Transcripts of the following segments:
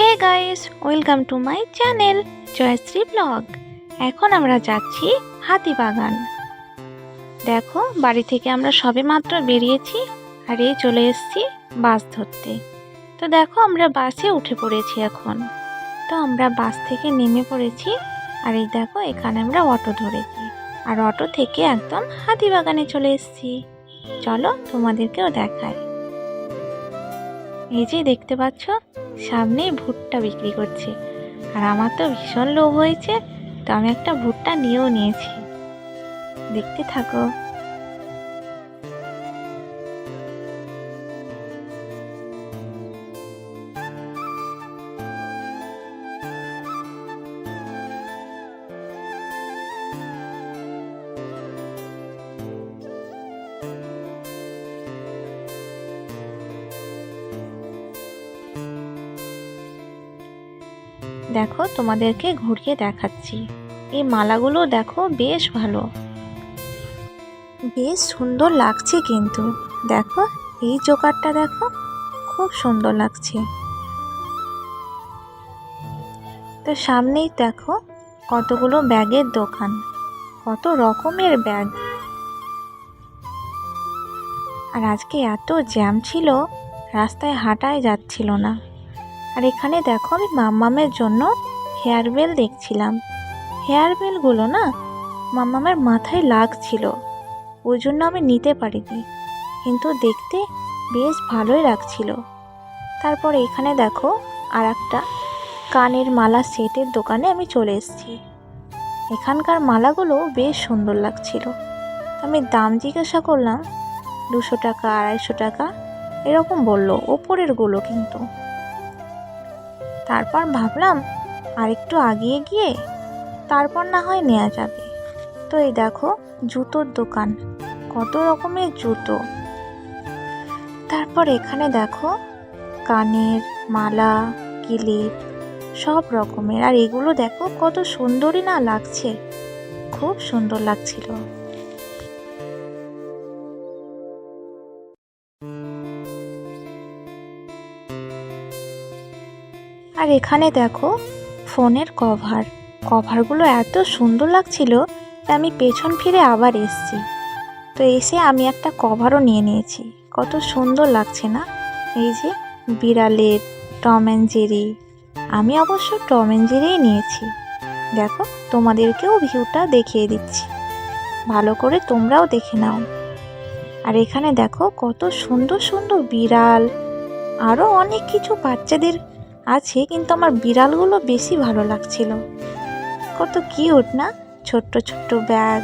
Hey guys, welcome to my channel Joyshree vlog. এখন আমরা যাচ্ছি হাতিবাগান। দেখো, বাড়ি থেকে আমরা সবে মাত্র বেরিয়েছি আর এই চলে এসেছি বাস ধরতে। তো দেখো, আমরা বাসে উঠে পড়েছি এখন। তো আমরা বাস থেকে নেমে পড়েছি আর এই দেখো, এখানে আমরা অটো ধরেছি আর অটো থেকে একদম হাতিবাগানে চলে এসেছি। চলো তোমাদেরকেও দেখায় এই যে দেখতে পাচ্ছ, সামনেই ভুট্টা বিক্রি করছে। আর আমার তো ভীষণ লোভ হয়েছে, তো আমি একটা ভুট্টা নিয়েও নিয়েছি। দেখতে থাকো। দেখো, তোমাদেরকে ঘুরিয়ে দেখাচ্ছি। এই মালাগুলো দেখো, বেশ ভালো। বেশ সুন্দর লাগছে কিন্তু। দেখো, এই জোকারটা দেখো, খুব সুন্দর লাগছে। তো সামনেই দেখো, কতগুলো ব্যাগের দোকান। কত রকমের ব্যাগ। আর আজকে এত জ্যাম ছিল, রাস্তায় হাঁটাই যাচ্ছিল না। আর এখানে দেখো আমি মাম্মামের জন্য হেয়ার বেল দেখছিলাম। হেয়ার বেলগুলো না মাম্মামের মাথায় লাগছিল, ওই জন্য আমি নিতে পারিনি। কিন্তু দেখতে বেশ ভালোই লাগছিল। তারপর এখানে দেখো আর একটা কানের মালা সেটের দোকানে আমি চলে এসেছি। এখানকার মালাগুলো বেশ সুন্দর লাগছিল। আমি দাম জিজ্ঞাসা করলাম, দুশো টাকা, আড়াইশো টাকা, এরকম বলল, ওপরেরগুলো কিন্তু। তারপর ভাবলাম আর একটু আগিয়ে গিয়ে তারপর না হয় নেওয়া যাবে। তো এই দেখো, জুতোর দোকান, কত রকমের জুতো। তারপর এখানে দেখো, কানের মালা, কিলিপ, সব রকমের। আর এগুলো দেখো কত সুন্দরই না লাগছে। খুব সুন্দর লাগছিল। আর এখানে দেখো, ফোনের কভার। কভারগুলো এত সুন্দর লাগছিল যে আমি পেছন ফিরে আবার এসছি। তো এসে আমি একটা কভারও নিয়ে নিয়েছি। কত সুন্দর লাগছে না? এই যে বিড়ালের টম অ্যান্ড জেরি। আমি অবশ্য টম অ্যান্ড জেরিই নিয়েছি। দেখো, তোমাদেরকেও ভিউটা দেখিয়ে দিচ্ছি। ভালো করে তোমরাও দেখে নাও। আর এখানে দেখো, কত সুন্দর সুন্দর বিড়াল। আরও অনেক কিছু বাচ্চাদের আছে, কিন্তু আমার বিড়ালগুলো বেশি ভালো লাগছিল। কত কিউট, না? ছোট্ট ছোট্ট ব্যাগ।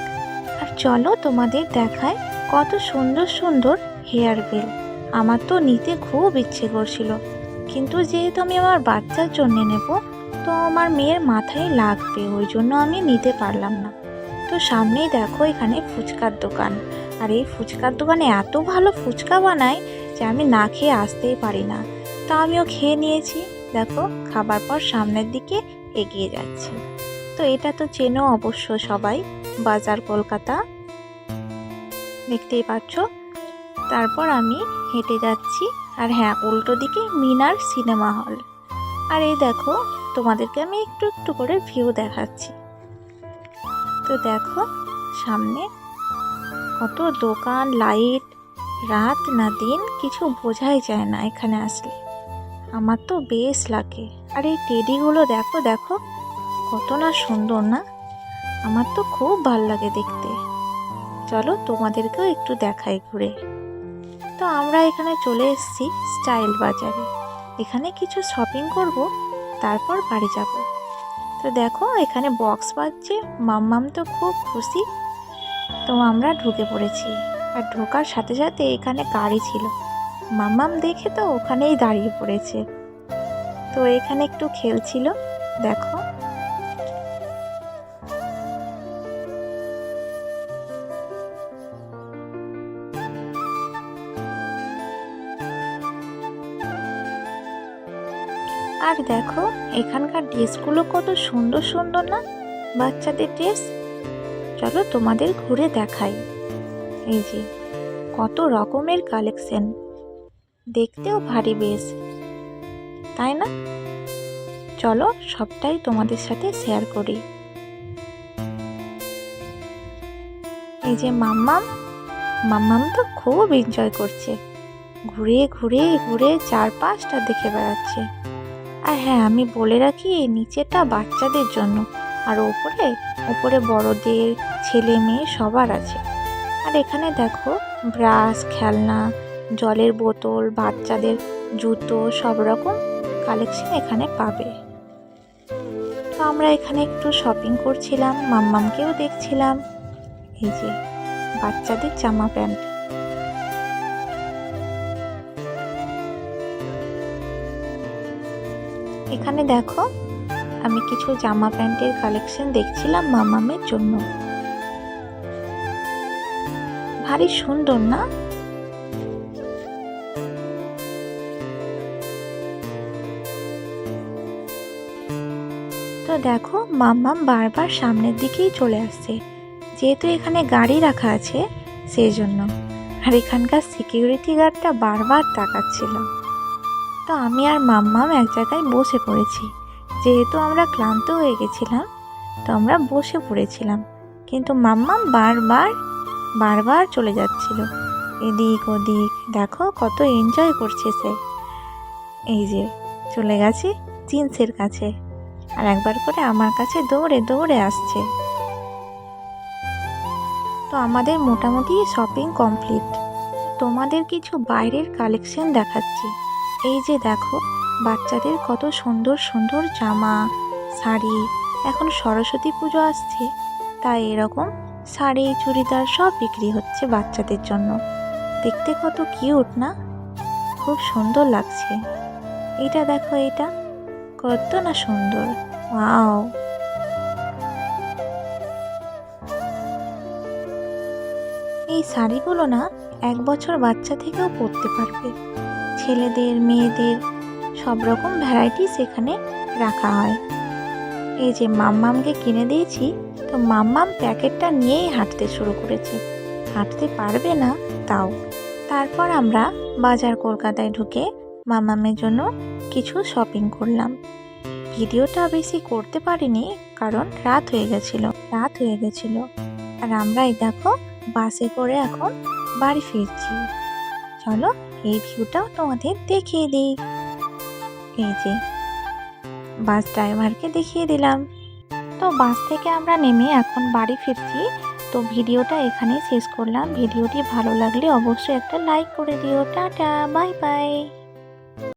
আর চলো তোমাদের দেখায় কত সুন্দর সুন্দর হেয়ার বেল আমার তো নিতে খুব ইচ্ছে করছিল। কিন্তু যেহেতু আমি আমার বাচ্চার জন্য নেব, তো আমার মেয়ের মাথায় লাগবে, ওই জন্য আমি নিতে পারলাম না। তো সামনেই দেখো এখানে ফুচকার দোকান। আর এই ফুচকার দোকানে এত ভালো ফুচকা বানায় যে আমি না খেয়ে আসতেই পারি না। তা আমিও খেয়ে নিয়েছি। দেখো, খাবার পর সামনের দিকে এগিয়ে যাচ্ছে। তো এটা তো চেনো অবশ্য সবাই, বাজার কলকাতা। দেখতেই পাচ্ছ? তারপর আমি হেঁটে যাচ্ছি, আর হ্যাঁ উল্টো দিকে মিনার সিনেমা হল। আর এই দেখো, তোমাদেরকে আমি একটু একটু করে ভিউ দেখাচ্ছি। তো দেখো, সামনে কত দোকান, লাইট, রাত না দিন, কিছু বোঝাই যায় না এখানে আসলে। আমার তো বেশ লাগে। আর এই টেডিগুলো দেখো দেখো। কত না সুন্দর, না? আমার তো খুব ভালো লাগে দেখতে। চলো তোমাদেরকেও একটু দেখাই ঘুরে। তো আমরা এখানে চলে এসেছি স্টাইল বাজারে। এখানে কিছু শপিং করব, তারপর বাড়ি যাব। তো দেখো, এখানে বক্স বাজছে। মাম্মাম তো খুব খুশি। তো আমরা ঢুকে পড়েছি। আর ঢোকার সাথে সাথে এখানে গাড়ি ছিল। মাম্মাম দেখে তো ওখানেই দাঁড়িয়ে পড়েছে। তো এখানে একটু খেলছিল, দেখো। আর দেখো, এখানকার ড্রেসগুলো কত সুন্দর সুন্দর না? বাচ্চাদের ড্রেস? চলো তোমাদের ঘুরে দেখাই। এই যে, কত রকমের কালেকশন দেখতেও ভারী বেশ। তাই না? চলো সবটাই তোমাদের সাথে শেয়ার করি। এই যে মাম্মাম মাম্মাম তো খুব এনজয় করছে। ঘুরে ঘুরে ঘুরে চার পাঁচটা দেখে বেড়াচ্ছে। আর হ্যাঁ আমি বলে রাখি, এই নিচেটা বাচ্চাদের জন্য। আর ওপরে ওপরে বড়দের, ছেলে মেয়ে সবার আছে। আর এখানে দেখো, ব্রাশ, খেলনা জলের বোতল, বাচ্চাদের জুতো, সব রকম কালেকশন এখানে পাবে। তো আমরা এখানে একটু শপিং করছিলাম, মাম্মামকেও দেখছিলাম। এই যে, বাচ্চাদের জামা প্যান্ট। এখানে দেখো, আমি কিছু জামা প্যান্টের কালেকশন দেখছিলাম মামামের জন্য। ভারী সুন্দর না? তো দেখো, মাম্মাম বারবার সামনের দিকেই চলে আসছে। যেহেতু এখানে গাড়ি রাখা আছে সেই জন্য আর এখানকার সিকিউরিটি গার্ডটা বারবার তাকাচ্ছিল। তো আমি আর মাম্মাম এক জায়গায় বসে পড়েছি। যেহেতু আমরা ক্লান্ত হয়ে গেছিলাম, তো আমরা বসে পড়েছিলাম। কিন্তু মাম্মাম বারবার বারবার চলে যাচ্ছিল। এদিক ওদিক, দেখো কত এনজয় করছে সে। এই যে, চলে গেছি জিন্সের কাছে। আর একবার করে আমার কাছে দৌড়ে দৌড়ে আসছে। তো আমাদের মোটামুটি শপিং কমপ্লিট তোমাদের কিছু বাইরের কালেকশন দেখাচ্ছি। এই যে দেখো, বাচ্চাদের কত সুন্দর সুন্দর জামা, শাড়ি, এখন সরস্বতী পুজো আসছে। তাই এরকম শাড়ি, চুড়িদার সব বিক্রি হচ্ছে বাচ্চাদের জন্য। দেখতে কত কিউট না? খুব সুন্দর লাগছে। এটা দেখো, এটা। কত না সুন্দর। ওয়াও। এই শাড়িগুলো না এক বছর বাচ্চা থেকেও পরতে পারবে। ছেলেদের, মেয়েদের সব রকম ভ্যারাইটিস এখানে রাখা হয়। এই যে মাম্মামকে কিনে দিয়েছি, তো মাম্মাম প্যাকেটটা নিয়েই হাঁটতে শুরু করেছে। হাঁটতে পারবে না তাও। তারপর আমরা বাজার কলকাতায় ঢুকে মাম্মামের জন্য কিছু শপিং করলাম। ভিডিওটা বেশি করতে পারিনি কারণ রাত হয়ে গেছিল, রাত হয়ে গেছিল। আর আমরাই দেখো বাসে করে এখন বাড়ি ফিরছি। চলো এই ভিউটাও তোমাদের দেখিয়ে দিই। এই যে বাস ড্রাইভারকে দেখিয়ে দিলাম। তো বাস থেকে আমরা নেমে এখন বাড়ি ফিরছি। তো ভিডিওটা এখানেই শেষ করলাম। ভিডিওটি ভালো লাগলে অবশ্যই একটা লাইক করে দিও। Tata bye bye